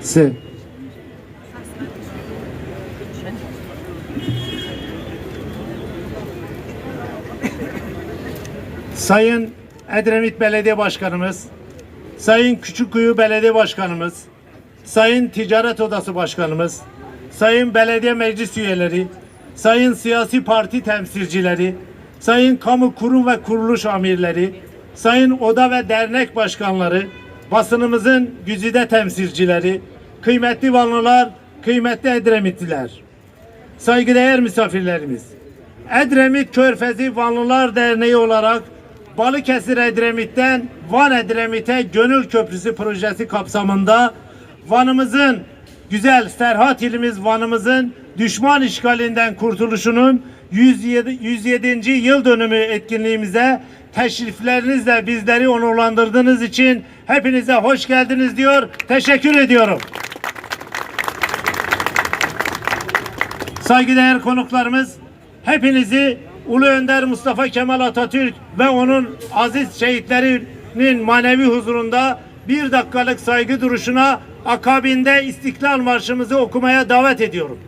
S. Sayın Edremit Belediye Başkanımız, Sayın Küçükkuyu Belediye Başkanımız, Sayın Ticaret Odası Başkanımız, Sayın Belediye Meclis Üyeleri, Sayın Siyasi Parti temsilcileri, Sayın Kamu Kurum ve Kuruluş Amirleri, Sayın Oda ve Dernek Başkanları, basınımızın güzide temsilcileri, kıymetli Vanlılar, kıymetli Edremitliler, saygıdeğer misafirlerimiz, Edremit Körfezi Vanlılar Derneği olarak Balıkesir Edremit'ten Van Edremit'e Gönül Köprüsü projesi kapsamında Van'ımızın güzel Serhat ilimiz Van'ımızın düşman işgalinden kurtuluşunun 107. 107. yıl dönümü etkinliğimize teşriflerinizle bizleri onurlandırdığınız için hepinize hoş geldiniz diyor. Teşekkür ediyorum. Saygıdeğer konuklarımız, hepinizi Ulu Önder Mustafa Kemal Atatürk ve onun aziz şehitlerinin manevi huzurunda bir dakikalık saygı duruşuna akabinde İstiklal Marşımızı okumaya davet ediyorum.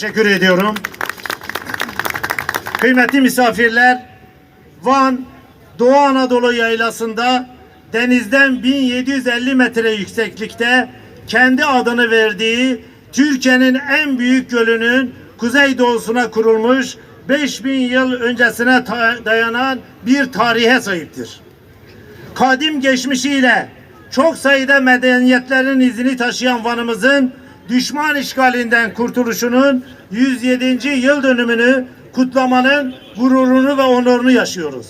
Teşekkür ediyorum. Kıymetli misafirler, Van Doğu Anadolu yaylasında denizden 1750 metre yükseklikte kendi adını verdiği Türkiye'nin en büyük gölünün kuzeydoğusuna kurulmuş 5000 yıl öncesine dayanan bir tarihe sahiptir. Kadim geçmişiyle çok sayıda medeniyetlerin izini taşıyan Van'ımızın düşman işgalinden kurtuluşunun 107. yıl dönümünü kutlamanın gururunu ve onurunu yaşıyoruz.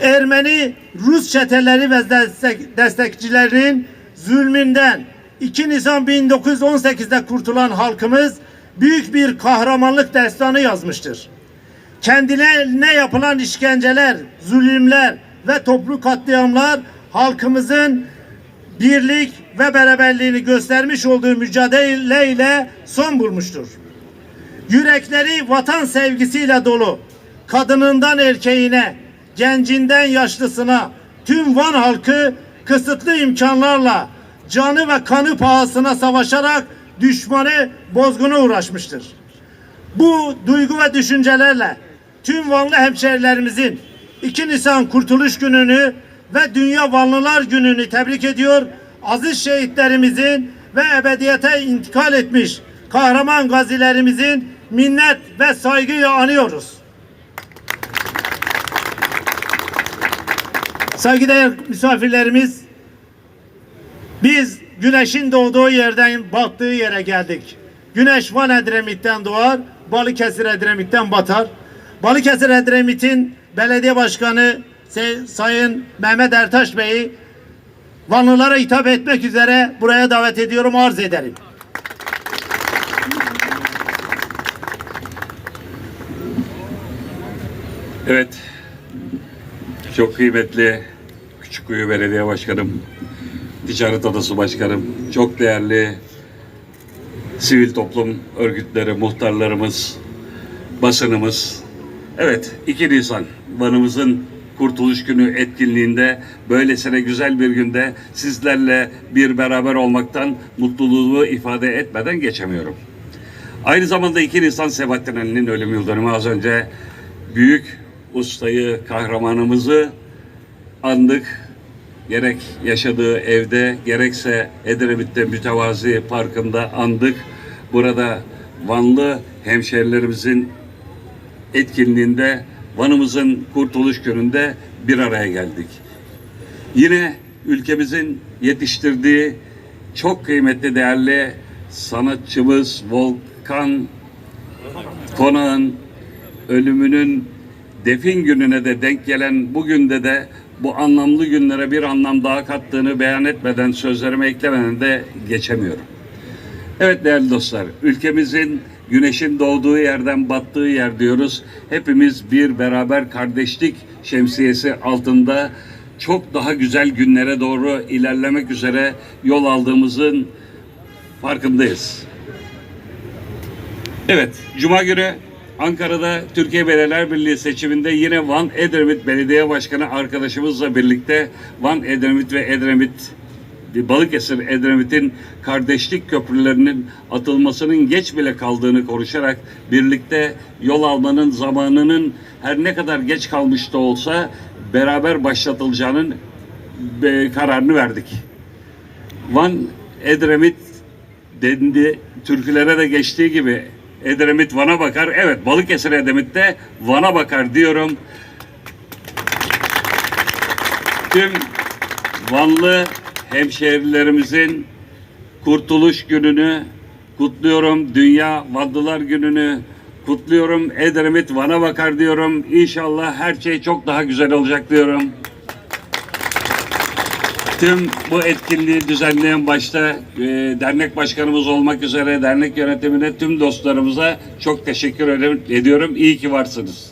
Ermeni Rus çeteleri ve destek, destekçilerinin zulmünden 2 Nisan 1918'de kurtulan halkımız büyük bir kahramanlık destanı yazmıştır. Kendilerine yapılan işkenceler, zulümler ve toplu katliamlar halkımızın birlik ve beraberliğini göstermiş olduğu mücadeleyle son bulmuştur. Yürekleri vatan sevgisiyle dolu, kadınından erkeğine, gencinden yaşlısına, tüm Van halkı kısıtlı imkanlarla canı ve kanı pahasına savaşarak düşmanı bozguna uğraşmıştır. Bu duygu ve düşüncelerle tüm Vanlı hemşehrilerimizin 2 Nisan Kurtuluş Günü'nü ve Dünya Vanlılar Günü'nü tebrik ediyor. Aziz şehitlerimizin ve ebediyete intikal etmiş kahraman gazilerimizin minnet ve saygıyla anıyoruz. Saygıdeğer misafirlerimiz, biz güneşin doğduğu yerden battığı yere geldik. Güneş Van Edremit'ten doğar, Balıkesir Edremit'ten batar. Balıkesir Edremit'in belediye başkanı Sayın Mehmet Ertaş Bey'i Vanlılara hitap etmek üzere buraya davet ediyorum, arz ederim. Evet. Çok kıymetli Küçükkuyu Belediye Başkanım, Ticaret Odası Başkanım, çok değerli sivil toplum örgütleri, muhtarlarımız, basınımız. Evet, 2 Nisan Van'ımızın Kurtuluş Günü etkinliğinde böylesine güzel bir günde sizlerle bir beraber olmaktan mutluluğumu ifade etmeden geçemiyorum. Aynı zamanda 2 Nisan Sebahattin Ali'nin ölüm yıldönümü az önce büyük ustayı, kahramanımızı andık. Gerek yaşadığı evde, gerekse Edremit'te mütevazi parkında andık. Burada Vanlı hemşerilerimizin etkinliğinde Van'ımızın kurtuluş gününde bir araya geldik. Yine ülkemizin yetiştirdiği çok kıymetli değerli sanatçımız Volkan Konağ'ın ölümünün defin gününe de denk gelen bugün de de bu anlamlı günlere bir anlam daha kattığını beyan etmeden sözlerime eklemeden de geçemiyorum. Evet değerli dostlar, ülkemizin güneşin doğduğu yerden battığı yer diyoruz. Hepimiz bir beraber kardeşlik şemsiyesi altında çok daha güzel günlere doğru ilerlemek üzere yol aldığımızın farkındayız. Evet, Cuma günü Ankara'da Türkiye Belediyeler Birliği seçiminde yine Van Edremit Belediye Başkanı arkadaşımızla birlikte Van Edremit ve Edremit Balıkesir Edremit'in kardeşlik köprülerinin atılmasının geç bile kaldığını konuşarak birlikte yol almanın zamanının her ne kadar geç kalmış da olsa beraber başlatılacağının e, kararını verdik. Van Edremit dendi türkülere de geçtiği gibi Edremit Van'a bakar. Evet Balıkesir Edremit de Van'a bakar diyorum. Tüm Vanlı hemşehrilerimizin Kurtuluş Günü'nü kutluyorum. Dünya Vanlılar Günü'nü kutluyorum. Edremit Van'a bakar diyorum. İnşallah her şey çok daha güzel olacak diyorum. Tüm bu etkinliği düzenleyen başta e, dernek başkanımız olmak üzere dernek yönetimine tüm dostlarımıza çok teşekkür ediyorum. İyi ki varsınız.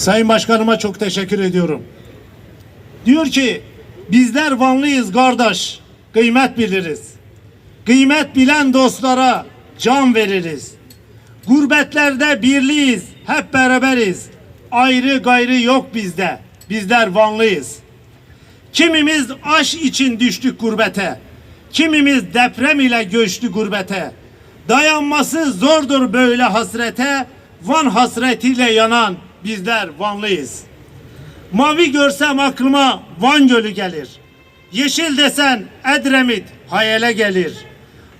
Sayın Başkanıma çok teşekkür ediyorum. Diyor ki bizler Vanlıyız kardeş, kıymet biliriz. Kıymet bilen dostlara can veririz. Gurbetlerde birliyiz, hep beraberiz. Ayrı gayrı yok bizde, bizler Vanlıyız. Kimimiz aş için düştük gurbete. Kimimiz deprem ile göçtü gurbete. Dayanması zordur böyle hasrete. Van hasretiyle yanan bizler Vanlıyız. Mavi görsem aklıma Van Gölü gelir. Yeşil desen Edremit hayale gelir.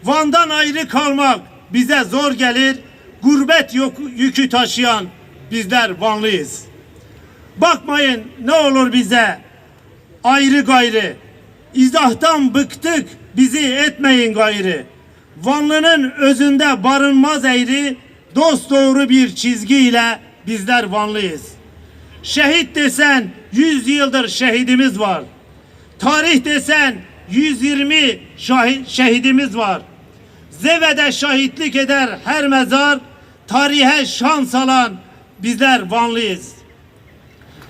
Van'dan ayrı kalmak bize zor gelir. Gurbet yok, yükü taşıyan bizler Vanlıyız. Bakmayın ne olur bize ayrı gayrı. İzahtan bıktık bizi etmeyin gayrı. Vanlının özünde barınmaz eğri, dost doğru bir çizgiyle bizler Vanlıyız. Şehit desen 100 yıldır şehidimiz var. Tarih desen 120 şahit, şehidimiz var. Zeve'de şahitlik eder her mezar, tarihe şans alan bizler Vanlıyız.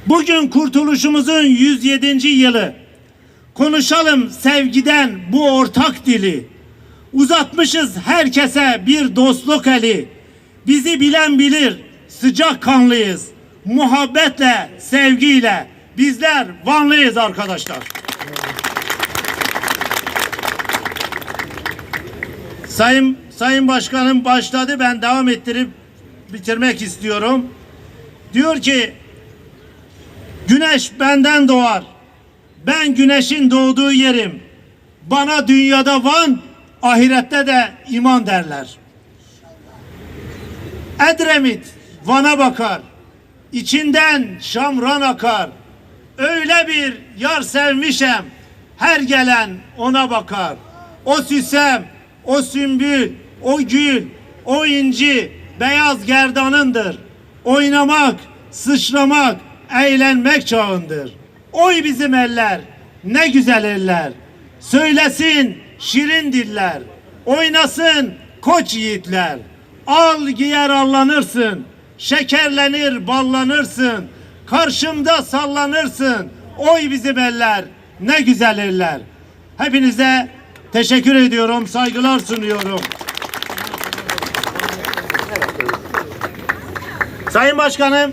Bugün kurtuluşumuzun 107. yılı. Konuşalım sevgiden bu ortak dili. Uzatmışız herkese bir dostluk eli. Bizi bilen bilir, sıcak kanlıyız. Muhabbetle, sevgiyle bizler Vanlıyız arkadaşlar. Sayın Sayın Başkanım başladı ben devam ettirip bitirmek istiyorum. Diyor ki Güneş benden doğar. Ben güneşin doğduğu yerim. Bana dünyada Van, ahirette de iman derler. Edremit Van'a bakar. İçinden şamran akar. Öyle bir yar sevmişem. Her gelen ona bakar. O süsem, o sümbül, o gül, o inci beyaz gerdanındır. Oynamak, sıçramak, eğlenmek çağındır. Oy bizim eller, ne güzel eller. Söylesin şirin diller, oynasın koç yiğitler. Al giyer allanırsın, şekerlenir ballanırsın. Karşımda sallanırsın, oy bizim eller, ne güzel eller. Hepinize teşekkür ediyorum, saygılar sunuyorum. Sayın Başkanım,